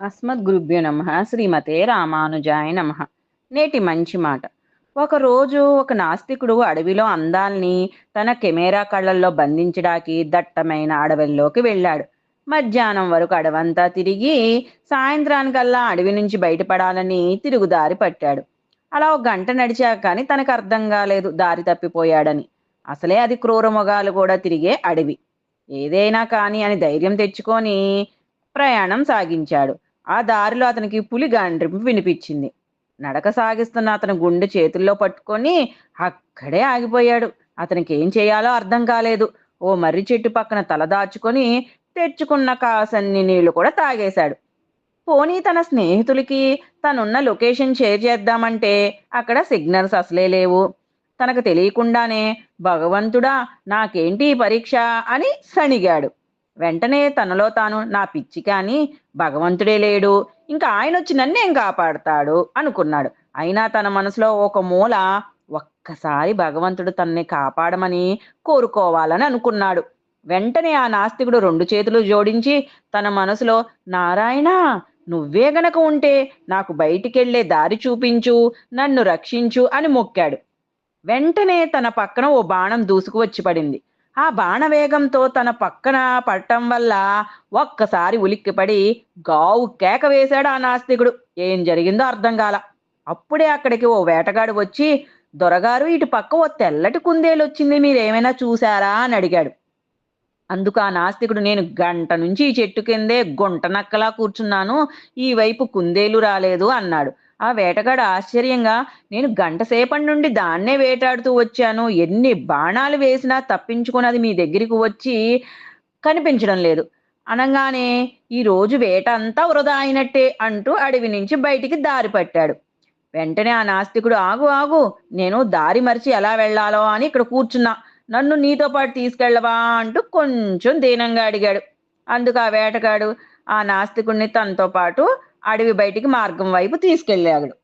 అస్మద్గురుభ్యో నమ. శ్రీమతే రామానుజాయ నమ. నేటి మంచి మాట. ఒకరోజు ఒక నాస్తికుడు అడవిలో అందాల్ని తన కెమెరా కళ్ళల్లో బంధించడానికి దట్టమైన అడవిలోకి వెళ్ళాడు. మధ్యాహ్నం వరకు అడవంతా తిరిగి సాయంత్రానికల్లా అడవి నుంచి బయటపడాలని తిరుగుదారి పట్టాడు. అలా ఒక గంట నడిచాక కానీ తనకు అర్థం కాలేదు దారి తప్పిపోయాడని. అసలే అది క్రూరమొగాలు కూడా తిరిగే అడవి. ఏదైనా కానీ అని ధైర్యం తెచ్చుకొని ప్రయాణం సాగించాడు. ఆ దారిలో అతనికి పులి గాండ్రింపు వినిపించింది. నడక సాగిస్తున్న అతని గుండె చేతుల్లో పట్టుకొని అక్కడే ఆగిపోయాడు. అతనికి ఏం చేయాలో అర్థం కాలేదు. ఓ మర్రి చెట్టు పక్కన తల దాచుకొని తెచ్చుకున్న కాసన్ని నీళ్ళు కూడా తాగేశాడు. పోనీ తన స్నేహితులకి తనున్న లొకేషన్ షేర్ చేద్దామంటే అక్కడ సిగ్నల్స్ అసలే లేవు. తనకు తెలియకుండానే భగవంతుడా నాకేంటి ఈ పరీక్ష అని సణిగాడు. వెంటనే తనలో తాను నా పిచ్చి కానీ భగవంతుడే లేడు. ఇంకా ఆయన వచ్చి నన్నేం కాపాడతాడు? అనుకున్నాడు. అయినా తన మనసులో ఒక మూల ఒక్కసారి భగవంతుడు తనని కాపాడమని కోరుకోవాలని అనుకున్నాడు. వెంటనే ఆ నాస్తికుడు రెండు చేతులు జోడించి తన మనసులో నారాయణ నువ్వే గనక ఉంటే నాకు బయటికెళ్ళే దారి చూపించు నన్ను రక్షించు అని మొక్కాడు. వెంటనే తన పక్కన ఓ బాణం దూసుకు వచ్చి పడింది. ఆ బాణవేగంతో తన పక్కన పడటం వల్ల ఒక్కసారి ఉలిక్కిపడి గావు కేక వేశాడు ఆ నాస్తికుడు. ఏం జరిగిందో అర్థం కాల. అప్పుడే అక్కడికి ఓ వేటగాడు వచ్చి దొరగారు ఇటు పక్క ఓ తెల్లటి కుందేలు వచ్చింది మీరేమైనా చూశారా? అని అడిగాడు. అందుకు ఆ నాస్తికుడు నేను గంట నుంచి ఈ చెట్టు కిందే గుంట నక్కలా కూర్చున్నాను ఈ వైపు కుందేలు రాలేదు అన్నాడు. ఆ వేటగాడు ఆశ్చర్యంగా నేను గంట సేపటి నుండి దాన్నే వేటాడుతూ వచ్చాను. ఎన్ని బాణాలు వేసినా తప్పించుకున్నది మీ దగ్గరికి వచ్చి కనిపించడం లేదు. అనగానే ఈ రోజు వేట అంతా వృధా అయినట్టే అంటూ అడవి నుంచి బయటికి దారి పట్టాడు. వెంటనే ఆ నాస్తికుడు ఆగు ఆగు నేను దారి మరిచి ఎలా వెళ్ళాలో అని ఇక్కడ కూర్చున్నా. నన్ను నీతో పాటు తీసుకెళ్ళవా అంటూ కొంచెం దీనంగా అడిగాడు. అందుకు ఆ వేటగాడు ఆ నాస్తికుడిని తనతో పాటు అడవి బయటికి మార్గం వైపు తీసుకెళ్ళాడు.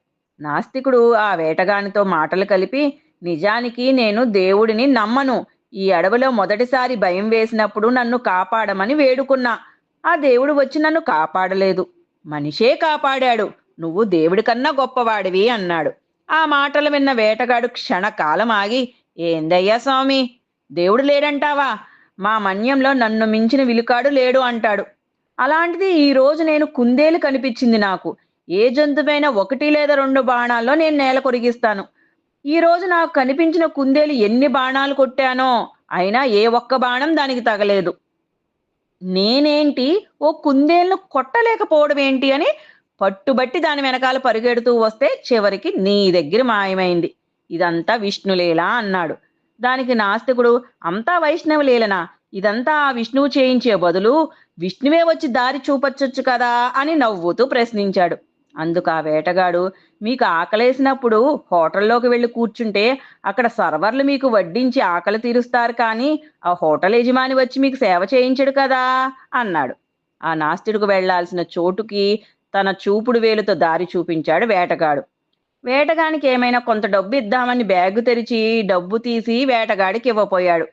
నాస్తికుడు ఆ వేటగానితో మాటలు కలిపి నిజానికి నేను దేవుడిని నమ్మను. ఈ అడవిలో మొదటిసారి భయం వేసినప్పుడు నన్ను కాపాడమని వేడుకున్నా. ఆ దేవుడు వచ్చి నన్ను కాపాడలేదు. మనిషే కాపాడాడు. నువ్వు దేవుడి కన్నా గొప్పవాడివి అన్నాడు. ఆ మాటలు విన్న వేటగాడు క్షణకాలం ఆగి ఏందయ్యా స్వామి? దేవుడు లేడంటావా? మా మన్యంలో నన్ను మించిన విలుకాడు లేడు అంటాడు. అలాంటిది ఈ రోజు నేను కుందేలు కనిపించింది నాకు. ఏ జంతువైనా ఒకటి లేదా రెండు బాణాల్లో నేను నేల కొరిగిస్తాను. ఈ రోజు నాకు కనిపించిన కుందేలు ఎన్ని బాణాలు కొట్టానో అయినా ఏ ఒక్క బాణం దానికి తగలేదు. నేనేంటి? ఓ కుందేలను కొట్టలేకపోవడం ఏంటి అని పట్టుబట్టి దాని వెనకాల పరిగెడుతూ వస్తే చివరికి నీ దగ్గర మాయమైంది. ఇదంతా విష్ణులీల అన్నాడు. దానికి నాస్తికుడు అంతా వైష్ణవలీలనా? ఇదంతా ఆ విష్ణువు చేయించే బదులు విష్ణువే వచ్చి దారి చూపచ్చొచ్చు కదా అని నవ్వుతూ ప్రశ్నించాడు. అందుకు ఆ వేటగాడు మీకు ఆకలేసినప్పుడు హోటల్లోకి వెళ్ళి కూర్చుంటే అక్కడ సర్వర్లు మీకు వడ్డించి ఆకలి తీరుస్తారు కానీ ఆ హోటల్ యజమాని వచ్చి మీకు సేవ చేయించడు కదా అన్నాడు. ఆ నాస్తిడుకు వెళ్ళాల్సిన చోటుకి తన చూపుడు వేలుతో దారి చూపించాడు వేటగాడు. వేటగానికి ఏమైనా కొంత డబ్బు ఇద్దామని బ్యాగు తెరిచి డబ్బు తీసి వేటగాడికి ఇవ్వపోయాడు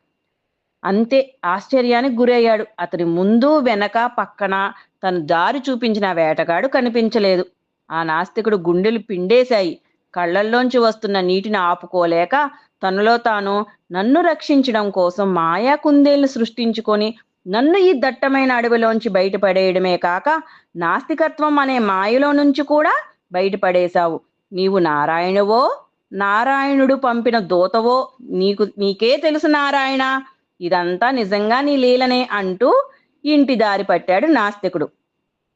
అంతే ఆశ్చర్యానికి గురయ్యాడు. అతని ముందు వెనక పక్కన తను దారి చూపించిన వేటగాడు కనిపించలేదు. ఆ నాస్తికుడు గుండెలు పిండేశాయి. కళ్ళల్లోంచి వస్తున్న నీటిని ఆపుకోలేక తనలో తాను నన్ను రక్షించడం కోసం మాయా కుందేళ్ళు సృష్టించుకొని నన్ను ఈ దట్టమైన అడవిలోంచి బయటపడేయడమే కాక నాస్తికత్వం అనే మాయలో నుంచి కూడా బయటపడేశావు. నీవు నారాయణవో నారాయణుడు పంపిన దూతవో నీకు నీకే తెలుసు నారాయణ. ఇదంతా నిజంగా నీ లీలనే అంటూ ఇంటి దారి పట్టాడు నాస్తికుడు.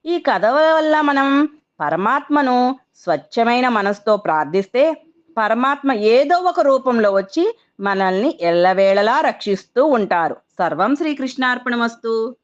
ఈ కథ వల్ల మనం పరమాత్మను స్వచ్ఛమైన మనసుతో ప్రార్థిస్తే పరమాత్మ ఏదో ఒక రూపంలో వచ్చి మనల్ని ఎల్లవేళలా రక్షిస్తూ ఉంటారు. సర్వం శ్రీకృష్ణార్పణమస్తు.